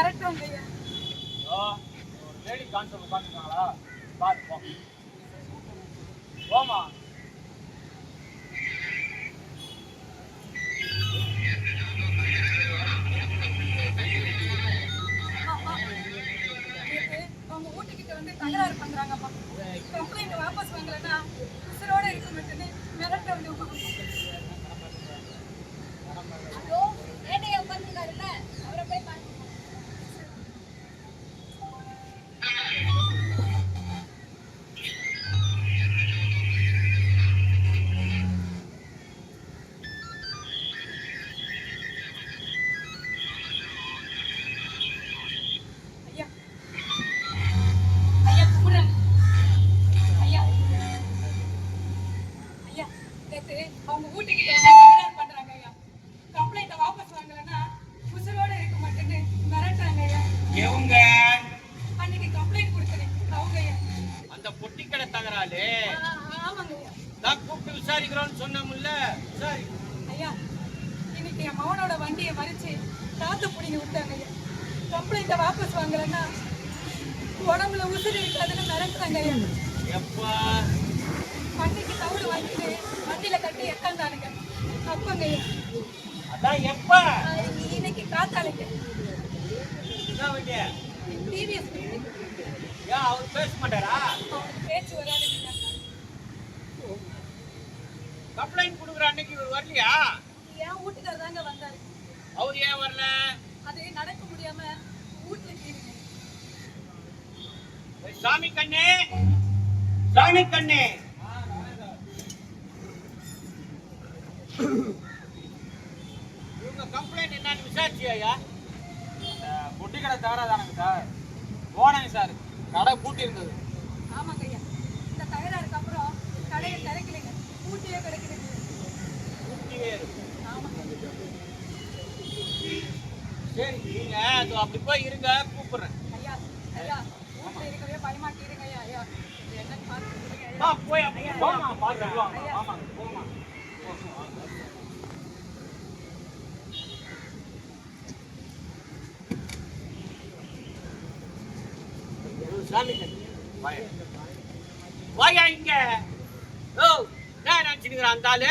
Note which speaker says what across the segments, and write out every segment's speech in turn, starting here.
Speaker 1: மாட்டேன்னு மிரட்டுறாங்க ஐயா
Speaker 2: ஒரு லேடி கான்செப்ட் உட்காந்துருக்காங்களா பாரு போமா
Speaker 3: எப்பா?
Speaker 1: ஆ, இன்னைக்கு காத்தாளுங்க
Speaker 3: என்ன வண்டிய
Speaker 1: டிவிஎஸ்
Speaker 3: ஏன் அவர் பேச மாட்டாரா?
Speaker 1: பேச்சு வராதுங்க
Speaker 3: கம்ப்ளைண்ட் கொடுக்குற அன்னைக்கு இவர் வரலையா?
Speaker 1: என் வீட்டுக்காரர் தாங்க வந்தாரு?
Speaker 3: அவர் ஏன் வரல?
Speaker 1: அது நடக்க முடியாம வீட்டுல
Speaker 3: சாமி கண்ணே. சாமி கண்ணே. கம்ப்ளைண்ட் என்னன்னு விசாரிச்சியா
Speaker 2: பொட்டி கடை தகராதானுங்க சார். போனேங்க சார். கடை பூட்டி இருந்தது
Speaker 1: ஆமாங்க ஐயா. இந்த தகராறுக்கு அப்புறம் கடையை திறக்கலைங்க. பூட்டியே கிடக்குதுங்க. ஆமாங்க.
Speaker 3: சரி நீங்க அது அப்படி போய் இருங்க கூப்பிடுறேன்.
Speaker 1: ஐயா ஐயா வீட்டுல இருக்கவே பயமாட்டி இருங்க ஐயா. ஐயா பார்த்து சொல்லுங்க ஐயா?
Speaker 3: ஆ, போய்
Speaker 2: போமா
Speaker 1: ஐயா.
Speaker 2: ஆமாங்க போமா
Speaker 3: சாமி கண்ணே வாயா. வாயா இங்க. ஓ நான் நினைச்சுக்கிறேன் அந்த ஆளு?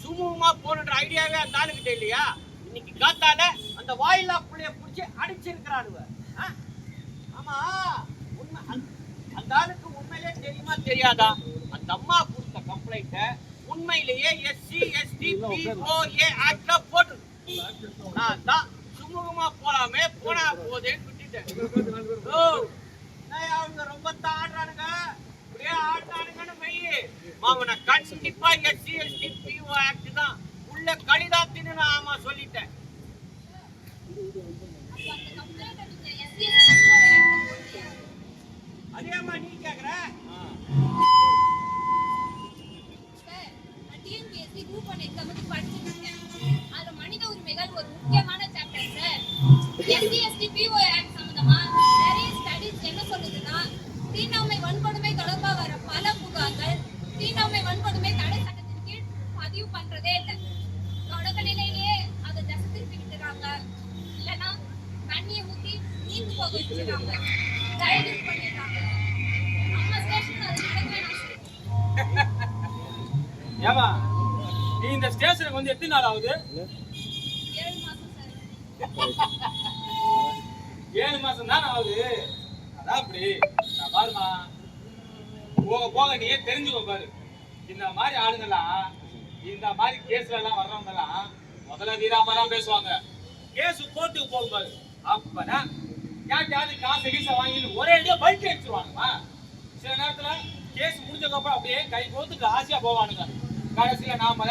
Speaker 3: சுமூகமா போகணுன்ற ஐடியாவே அந்த ஆளுகிட்ட இல்லையா? இன்னைக்கு காத்தால அந்த வாயிலா புள்ளைய பிடிச்சி அடிச்சிருக்கிறானுவ ஆமா உண்மை அந்த- ஆளுக்கு உண்மையிலே தெரியுமா தெரியாதா? அந்த அம்மா கொடுத்த கம்ப்ளைண்ட உண்மையிலேயே எஸ்சி எஸ்டி பிஓஏ ஆக்ட்ல போட்டு நான் தான் சுமூகமா போலாமே போனா போதேன்னு விட்டுட்டேன். ஓ, அவங்க ரொம்ப தாடுறானுங்க இப்படியே ஆட்டானுங்கன்னு வையி மாமனை கண்டிப்பா எஸ்டி பிஓ ஆக்ட் தான் உள்ள கடிதாத்தின்னு நான் ஆமா சொல்லிட்டேன். அதேமா நீ கேக்குற?
Speaker 4: சார், அதுல மனித உரிமைகள் ஒரு முக்கியமான chapter சார். SC, ST, தீண்டாமை வன்கொடுமை தடை சட்டத்தின் கீழ் பதிவு பண்றதே இல்லை. தொடக்க நிலையிலேயே அதை தசை திருப்பி விட்டுறாங்க இல்லைன்னா தண்ணியை ஊத்தி நீந்து போக டைவர்ட் பண்ணிடுறாங்க நம்ம ஸ்டேஷன் அது நடக்கவே
Speaker 2: ஏமா நீ இந்த ஸ்டேஷனுக்கு வந்து எத்தனை நாள் ஆகுது?
Speaker 4: ஏழு மாசம் சார்.
Speaker 2: ஏழு மாசம் தான் ஆகுது? அதான் அப்படி. பாருமா போக போக நீயே தெரிஞ்சுக்கோ பாரு. இந்த மாதிரி ஆளுங்கெல்லாம் இந்த மாதிரி கேஸ்ல எல்லாம் வர்றவங்க எல்லாம் முதல்ல வீராமலாம் பேசுவாங்க. கேஸ் கோர்ட்டுக்கு போகும் பாரு அப்பதான் யார்கிட்டயாவது காசு கீசை வாங்கிட்டு ஒரே அடியா பல்ட்டி அடிச்சிருவாங்கம்மா சில நேரத்துல கேஸ் முடிஞ்சதுக்கப்புறம் அப்படியே கை கோத்துக்கு ஆசையா போவானுங்க. கடைசியில நாம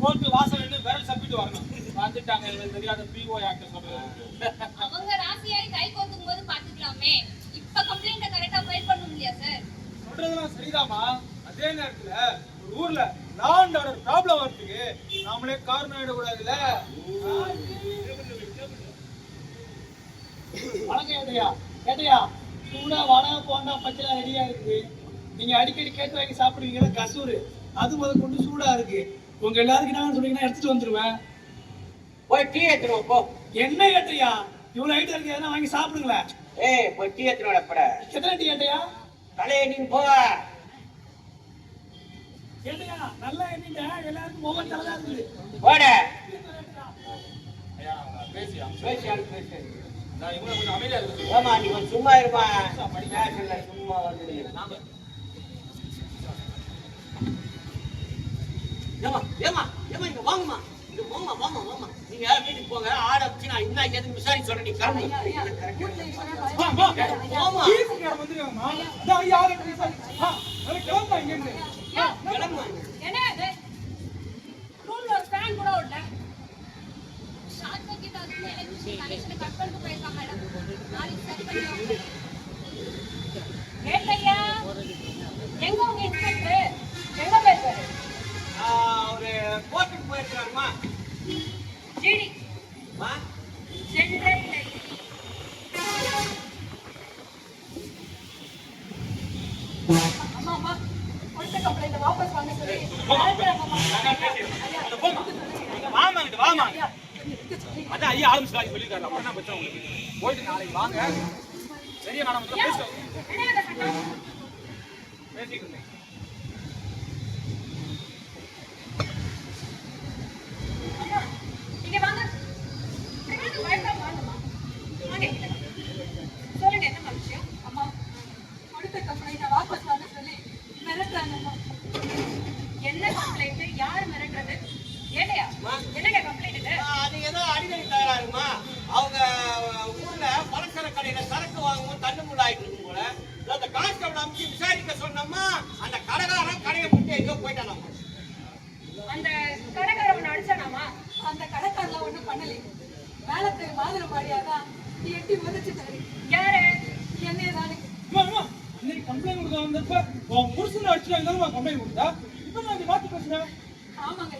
Speaker 2: கோர்ட்டு வாசல் நின்று விரல் சப்பிட்டு வரணும். வந்துட்டாங்க எங்களுக்கு தெரியாத பிஓ ஆக்டர் சொல்றது.
Speaker 4: அவங்க ராசியாரி கை கோத்துக்கும் போது பாத்துக்கலாமே இப்ப கம்ப்ளைண்ட கரெக்டா ஃபைல் பண்ண முடியா சார்
Speaker 2: சொல்றதெல்லாம் சரிதாம்மா. அதே நேரத்துல ஒரு ஊர்ல லா அண்ட் ஆர்டர் ப்ராப்ளம் வரதுக்கு நாமளே காரணம் ஆயிடக்கூடாதுல்ல?
Speaker 5: வணக்கம் ஏட்டையா. ஏட்டையா சூடா வடை போண்டா பச்சைலாம் ரெடியா இருக்கு. நீங்க அடிக்கடி கேட்டு வாங்கி சாப்பிடுவீங்கல்ல கசூரு. அது முதல் கொண்டு சூடா இருக்கு. உங்க எல்லாருக்கும் நான் சொன்னீங்கன்னா எடுத்துட்டு வந்துருவேன்.
Speaker 3: போய் டீ எடுத்துருவோம் போ.
Speaker 5: என்ன ஏட்டையா? இவ்வளவு ஐட்டம் இருக்கு எதனா வாங்கி சாப்பிடுங்களேன்.
Speaker 3: ஏய் போய் டீ எடுத்துருவோட பட.
Speaker 5: எத்தனை டீ ஏட்டையா?
Speaker 3: தலையை நீ போ
Speaker 5: நல்லா எண்ணிங்க. எல்லாருக்கும் ஒவ்வொரு தலை தான் இருக்குது.
Speaker 3: போட.
Speaker 2: ஐயா, பேசியா?
Speaker 3: பேசியாரு பேசு
Speaker 2: நான் இவங்க கொஞ்சம் அமைதியா இருக்கு
Speaker 3: ஏமா நீ கொஞ்சம் சும்மா இருப்பா. ஸ்டேஷன்ல சும்மா வந்து ஏமா ஏமா ஏமா இங்க வாங்கம்மா. இங்க வாங்கம்மா வாமா வாமா நீங்க வீட்டுக்கு போங்க. ஆட வச்சு நான் இன்னும் எதுவும் விசாரிச்சு சொல்றேன். நீ கிளம்பு. ஆமா
Speaker 2: வந்துருவாங்கம்மா அதான் யாரு கிளம்பா இங்க இருந்து.
Speaker 3: கிளம்பு.
Speaker 1: என்ன இது? ரூம்ல ஒரு ஃபேன் கூட ஓடல.
Speaker 4: ஷார்ட் சர்க்கிட் ஆகுது எலக்ட்ரிசிட்டி கனெக்ஷன் கட் பண்ணிட்டு போயிருக்காங்க மேடம். நாளைக்கு சரி பண்ணி
Speaker 1: ஏட்டையா எங்க உங்க இன்ஸ்பெக்டர் எங்க போயிருக்காரு
Speaker 3: ஆஹ், ஒரு கோர்ட்டுக்கு போயிருக்காருமா
Speaker 1: ஜிடி
Speaker 3: மா
Speaker 1: சென்றே இல்லை அம்மா அம்மா கொடுத்த கம்ப்ளைண்ட் வாபஸ் வாங்க சொல்லி மிரட்டுறாங்க அம்மா. ஐயா,
Speaker 2: வாமா இங்க வாமா
Speaker 1: ஐயா, இருக்க சொல்லி.
Speaker 2: அதான் ஐயா ஆரம்பிச்சு சொல்லிருக்காரு அப்புறம் என்ன பிரச்சனை உங்களுக்கு போயிட்டு நாளைக்கு வாங்க சரியா மேடம் வந்து
Speaker 1: ஐயா,
Speaker 2: பேசுவோம்
Speaker 1: என்ன இந்த சட்டம்?
Speaker 2: பேசிட்டு இருந்தேன்
Speaker 1: அம்மா, இங்க வாங்க. எங்களுக்கு பயப்படாம வாங்கம்மா. வாங்க இங்க. சொல்லுங்க என்னம்மா விஷயம்? அம்மா, கொடுத்த complaint அ வாபஸ் வாங்க சொல்லி மிரட்டுறாங்கம்மா. என்ன கம்ப்ளைண்ட் யார் மிரட்டுறது ஏட்டையா என்னங்க கம்ப்ளைண்ட் இது
Speaker 3: ஆஹ், அது ஏதோ அடிக்கடி தகராறுமா அவங்க ஊர்ல பலசர கடையில சரக்கு வாங்கவும் தள்ளுமுள்ள ஆயிட்டு இருக்கும் போல அந்த கான்ஸ்டபிள் அமைச்சு விசாரிக்க சொன்னோமா அந்த கடைக்காரன் கடையை விட்டு எங்கோ போயிட்டானாமா
Speaker 1: அந்த கடைக்காரன் ஒண்ணு அடிச்சானாமா அந்த கடைக்காரலாம் ஒண்ணும் பண்ணல மேலத்து மாதிரி பாடியாதான் எட்டி உதச்சிட்டாரு யாரு என்னைய தானே
Speaker 2: அம்மா, அம்மா, இன்னைக்கு கம்ப்ளைண்ட் கொடுக்க வந்தப்ப உன் புருஷன் அடிச்சுட்டாங்க கம்ப்ளைண்ட் கொடுத்தா இப்ப நான் இங்க மாத்தி பேசுறேன்
Speaker 1: ஆமாங்க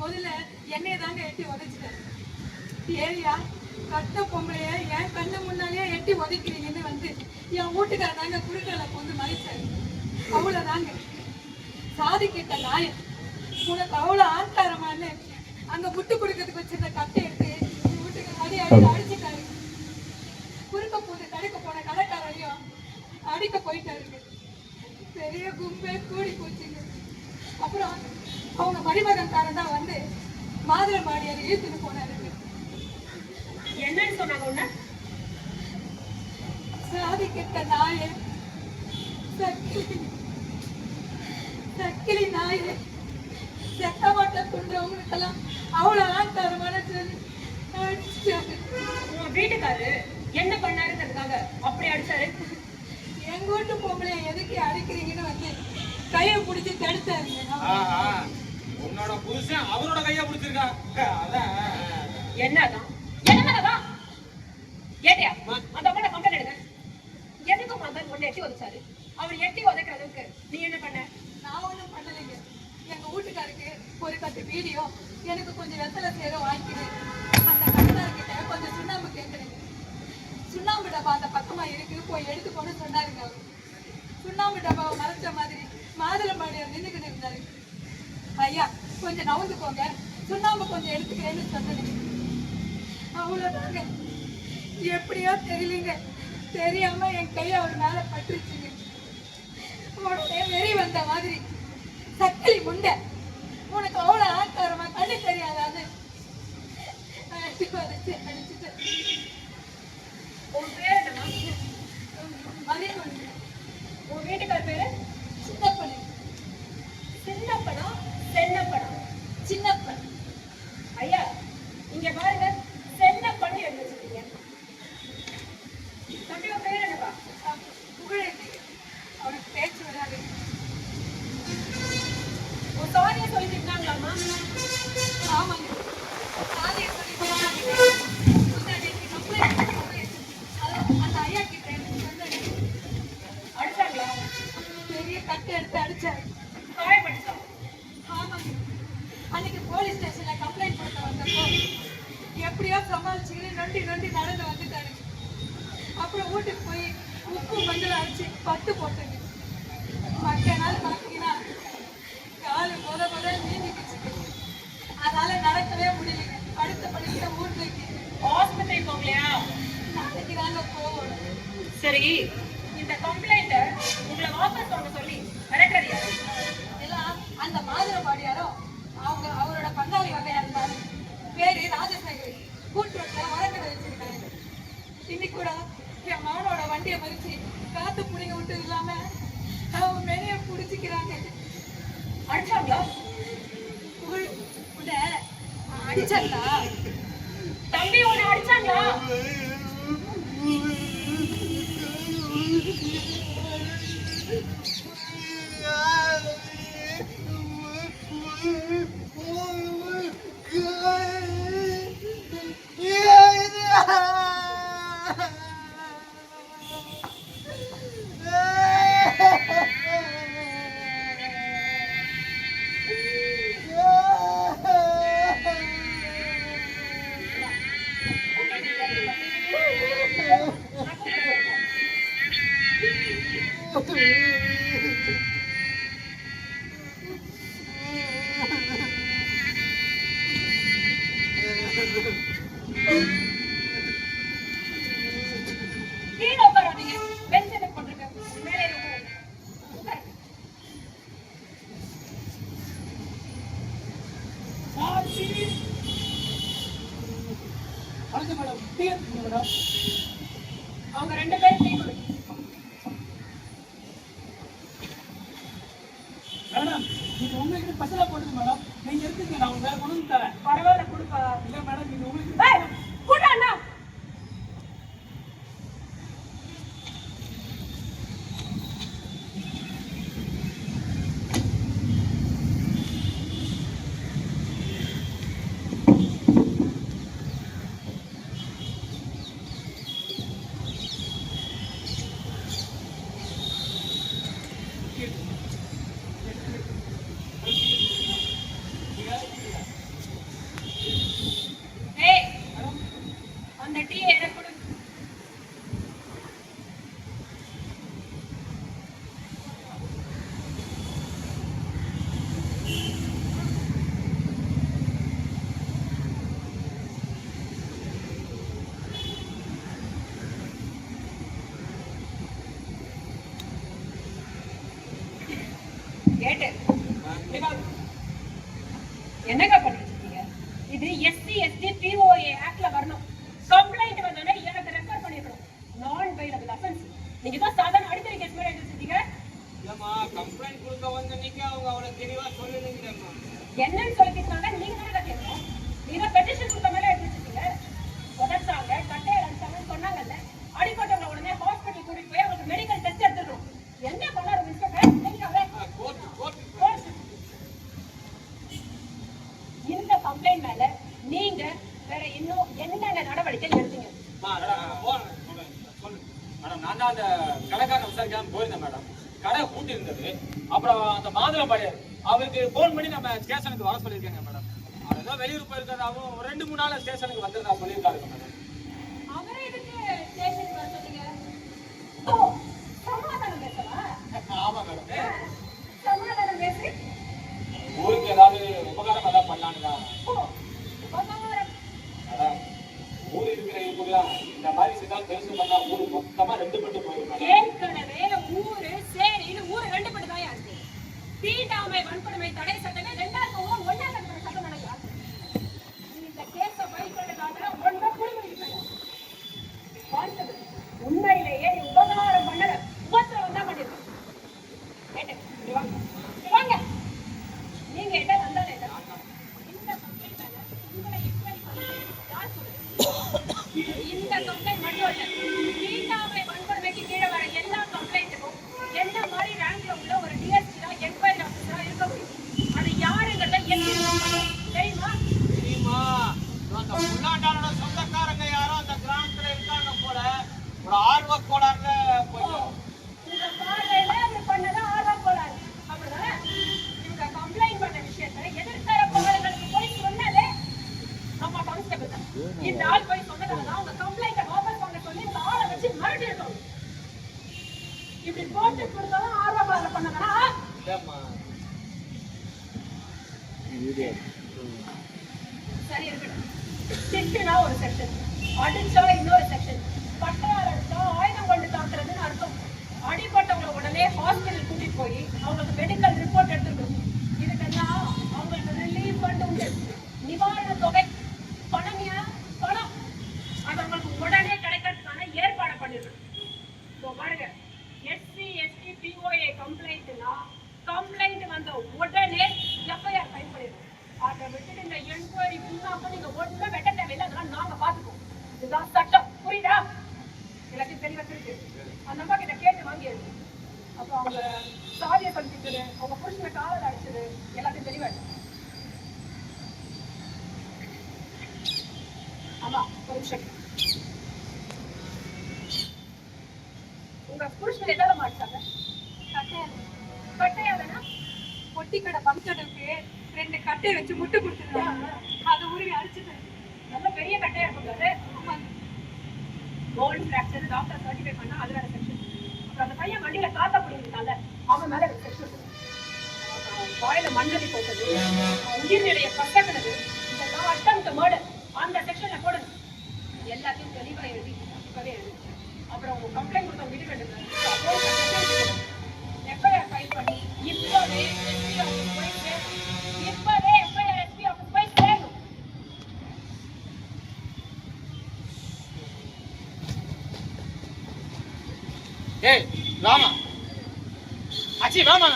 Speaker 1: முதல்ல என்னைய தாங்க எட்டி உதச்சிட்டாரு ஏரியா கட்ட பொம்பளைய என் கண்ணு முன்னாலேயே எட்டி உதைக்கிறீங்கன்னு வந்து என் வீட்டுக்கார தாங்க குறுக்கல கொண்டு மறைச்சாரு. அவ்வளவுதாங்க. சாதி கிட்ட நாயன். உனக்கு அவ்வளவு ஆண்காரமான்னு அங்க முட்டு கொடுக்கறதுக்கு வச்சிருந்த கட்டை எடுத்து வீட்டுக்கு அடி அடி அடிச்சுட்டாரு. குறுக்க போட்டு தடுக்க போன கடைக்காரரையும் அடிக்க போயிட்டாருங்க பெரிய கும்பே கூடி போச்சுங்க. அப்புறம் அவங்க மருமகன்காரன் தான் வந்து மாதுளை மாடியார் இழுத்துட்டு போனாருங்க என்னன்னு சொன்னாங்க உன்ன? சாதி கிட்ட நாயே. சக்கிலி. நாயே. செத்த மாட்ட குன்றவங்களுக்கெல்லாம் அவ்வளோதான் தர மனசு
Speaker 6: உன் வீட்டுக்காரு என்ன பண்ணாருங்கிறதுக்காக அப்படி அடிச்சாரு?
Speaker 1: எங்க வீட்டு பொம்பளை எதுக்கு அடிக்கிறீங்கன்னு வந்து கையை பிடிச்சி தடுத்தாருங்க
Speaker 2: உன்னோட புருஷன் அவரோட கையை பிடிச்சிருக்கா. அதான்.
Speaker 6: என்னதான்? அவர் எட்டி உதைக்கிற அளவுக்கு நீ என்ன பண்ண?
Speaker 1: நான் ஒன்றும் பண்ணலைங்க. எங்க வீட்டுக்காருக்கு ஒரு கட்டு வீடியோ எனக்கு கொஞ்சம் வெத்தலை சேரும் வாங்கிக்கிறேன் அந்த கட்டுக்காரர்கிட்ட கொஞ்சம் சுண்ணாம்பு கேட்குறேங்க சுண்ணாம்பு டப்பா அந்த பக்கமா இருக்கு போய் எடுத்துக்கோன்னு சொன்னாருங்க அவர். சுண்ணாம்பு டப்பாவை மறைச்ச மாதிரி மாதுளம்பாடியார் நின்றுக்கிட்டு இருந்தாரு. ஐயா கொஞ்சம் நவுந்துக்கோங்க சுண்ணாம்பு கொஞ்சம் எடுத்துக்கிறேன்னு சொன்னது அவ்வளோதாங்க எப்படியோ தெரியலங்க. தெரியாம என் கையை அவர் மேலே பட்டுருச்சுங்க. உடனே வெறி வந்த மாதிரி. சக்கிலி முண்டை. பாதிரபாடியாரோ அவங்க அவரோட பங்காளி வகையாளர் பேரு ராஜசேகரி. கூட்டுரோட்டில் மரக்கடை வச்சிருக்காரு. இன்னைக்கு கூட என் மகனோட வண்டியை மறிச்சு காத்து பிடிங்க விட்டு இல்லாம அவங்க மேலைய பிடிச்சிக்கிறாங்க.
Speaker 6: அடிச்சாங்களா?
Speaker 1: புகழ் உன்னை
Speaker 6: அடிச்சாங்களா?
Speaker 5: உங்களுக்கு ஸ்பெஷலாக போடுது மேடம். நீங்க எடுத்துக்கங்க நான் உங்களுக்கு வேறு கொண்டு தரேன்.
Speaker 6: பரவாயில்ல கொடுப்பா.
Speaker 5: இல்லை மேடம் நீங்க உங்களுக்கு
Speaker 2: இந்த மாதிரி பண்ணா மொத்தமா ரெண்டு பட்டு
Speaker 6: ஏற்கனவே ஊரு சேரின்னு ஊரு ரெண்டு பட்டு தான் இருக்கு தீண்டாமை வன்கொடுமை தடை சட்டங்கள் ரெண்டாயிரத்தி
Speaker 1: கட்டையை வச்சு முட்டு கொடுத்துருவாங்க. அதை உருவி அடிச்சுட்டு
Speaker 6: நல்ல பெரிய கட்டையா இருக்கும் கோல்டு ஃபிராக்சர் டாக்டர் சர்டிஃபை பண்ணா அது வேற செக்ஷன் அப்புறம் அந்த பையன் வண்டியில காத்த பிடிக்கிறதால அவன் மேல ஒரு செக்ஷன் வாயில மண்ணலி போட்டது உயிர்நிலைய கசக்கினது இதெல்லாம் அட்டம் மேடு அந்த செக்ஷன்ல போடணும். எல்லாத்தையும் தெளிவா எழுதி இப்பவே எழுதி. அப்புறம் உங்க கம்ப்ளைண்ட் கொடுத்த வீடு கட்டுங்க
Speaker 2: அச்சி ராமா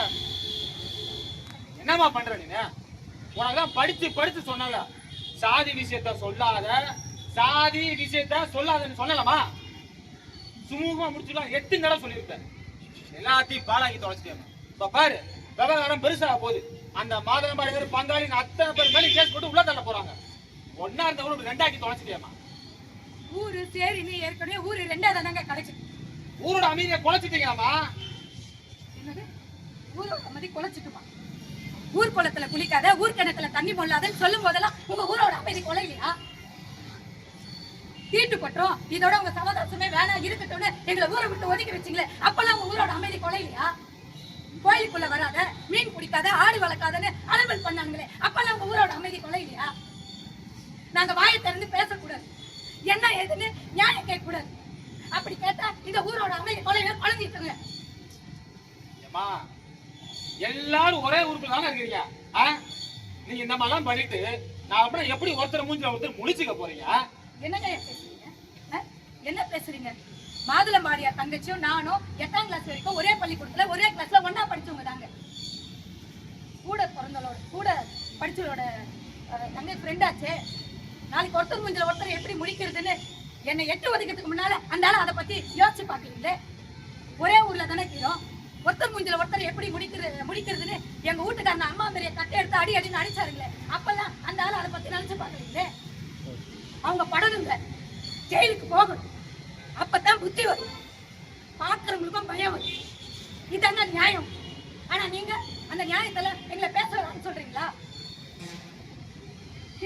Speaker 2: என்னம்மா பண்ற நீ உனக்கு தான் படிச்சு படிச்சு சொன்னல சாதி விஷயத்த சொல்லாத சாதி விஷயத்த சொல்லாதன்னு சொல்லலாமா சுமூகமா முடிச்சுக்கலாம். எட்டு தடவை சொல்லியிருப்பேன். எல்லாத்தையும் பாலாக்கி தொலைச்சிட்டேன் இப்ப பாரு விவகாரம் பெருசா போகுது. அந்த மாதவன் பங்காளி அத்தனை பேர் மேலே கேஸ் போட்டு உள்ள தள்ள போறாங்க. ஒன்னா இருந்தவங்க ரெண்டாக்கி தொலைச்சிட்டேமா
Speaker 1: ஊரு சரின்னு ஏற்கனவே ஊரு ரெண்டாவது தானங்க கிடைச்சு
Speaker 2: ஊரோட அமைதியை குலைச்சிட்டீங்களாமா
Speaker 1: என்னது? ஊரோட அமைதி குலைச்சிட்டுமா ஊர் குளத்துல குளிக்காத ஊர் கிணத்துல தண்ணி மொல்லாதன்னு சொல்லும் போதெல்லாம் உங்க ஊரோட அமைதி குலையிலையா தீட்டு இதோட உங்க சமதாசமே வேணாம் இருக்கட்டும்னு எங்களை ஊரை விட்டு ஒதுக்கி வச்சிங்களே அப்பெல்லாம் உங்க ஊரோட அமைதி கொலையிலையா கோயிலுக்குள்ள வராத மீன் பிடிக்காத ஆடு வளர்க்காதன்னு அலம்பல் பண்ணாங்களே அப்பெல்லாம் உங்க ஊரோட அமைதி கொலையிலையா நாங்க வாயை திறந்து பேசக்கூடாது. என்ன ஏதுன்னு நியாயம் கேட்க கூடாது அப்படி கேட்டா இந்த ஊரோட அமைதி கொலையில குழந்தைட்டுங்க
Speaker 2: எல்லாரும் ஒரே ஊருக்குள்ள தானே இருக்கிறீங்க ஆ? நீங்க இந்த மாதிரிலாம் பண்ணிட்டு நான் அப்புறம் எப்படி ஒருத்தர் மூஞ்சில ஒருத்தர் முடிச்சுக்க போறீங்க?
Speaker 1: என்னங்க பேசுறீங்க? ஆ? என்ன பேசுறீங்க? மாதுளம்பாடியா தங்கச்சியும் நானும் எட்டாம் கிளாஸ் வரைக்கும் ஒரே பள்ளிக்கூடத்துல ஒரே கிளாஸ்ல ஒன்னா படிச்சவங்க தாங்க. கூட பிறந்தவளோட கூட படிச்சவளோட தங்கை ஃப்ரெண்டாச்சே நாளைக்கு ஒருத்தர் மூஞ்சில ஒருத்தர் எப்படி முடிக்கிறதுன்னு என்னை எட்டு ஒதுக்கிறதுக்கு முன்னால அந்த அதை பத்தி யோசிச்சு பாக்குறீங்களே ஒரே ஊர்ல தானே இருக்கிறோம் மூஞ்சில ஒருத்தர் எப்படி முடிக்கிறது முடிக்கிறதுன்னு எங்க வீட்டுக்காரன் அம்மா பெரிய கட்டை எடுத்து அடி அடின்னு அடிச்சாருங்களே அப்பெல்லாம் அந்த ஆள் அதை பத்தி நினைச்சு பாக்குறீங்களே அவங்க படகுங்க ஜெயிலுக்கு போகணும். அப்பதான் புத்தி வரும். பாக்குறவங்களுக்கும் பயம் வரும். இதாங்க நியாயம். ஆனா நீங்க அந்த நியாயத்துல எங்களை பேச சொல்றீங்களா?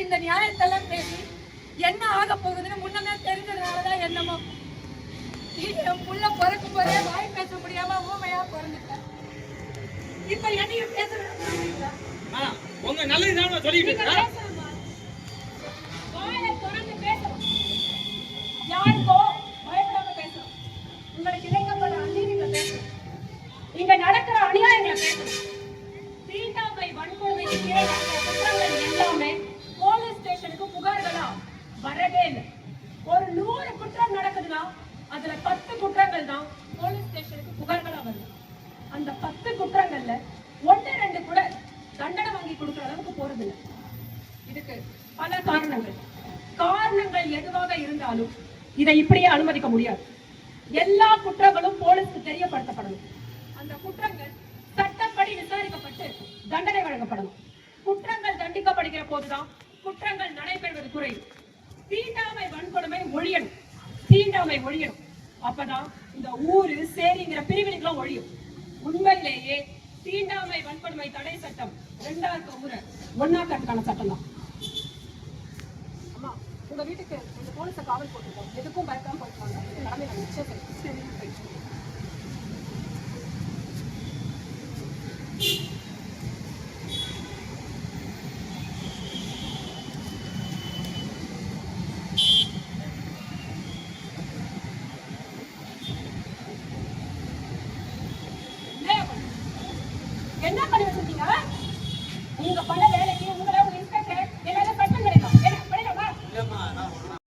Speaker 1: இந்த நியாயத்தெல்லாம் பேசி என்ன ஆக போகுதுன்னு முன்னமே தெரிஞ்சதுனாலதான் என்னமோ. என் புள்ள பிறக்கும் போதே வாய் பேச முடியாம ஊமையா பிறந்துட்டேன். இப்ப என்னையும் பேச வேணாம்னு சொல்றீங்களா
Speaker 2: ஆ, உங்க நல்லது தான் சொல்லிட்டு இருக்கேன்.
Speaker 6: யாருக்கோ அப்பதான் இந்த ஊரு சேரிங்கிற பிரிவினைக்கெல்லாம் ஒழியும். உண்மையிலேயே தீண்டாமை வன்கொடுமை தடை சட்டம் ரெண்டாயிரத்து முறை ஒன்னாக்கட்டுக்கான சட்டம் தான் அம்மா உங்க வீட்டுக்கு இந்த போலீஸை காவல் போட்டுருக்கோம். எதுக்கும் பயக்காம போயிட்டு வாங்க. நான் நிச்சயம். செய்றேன். சரி.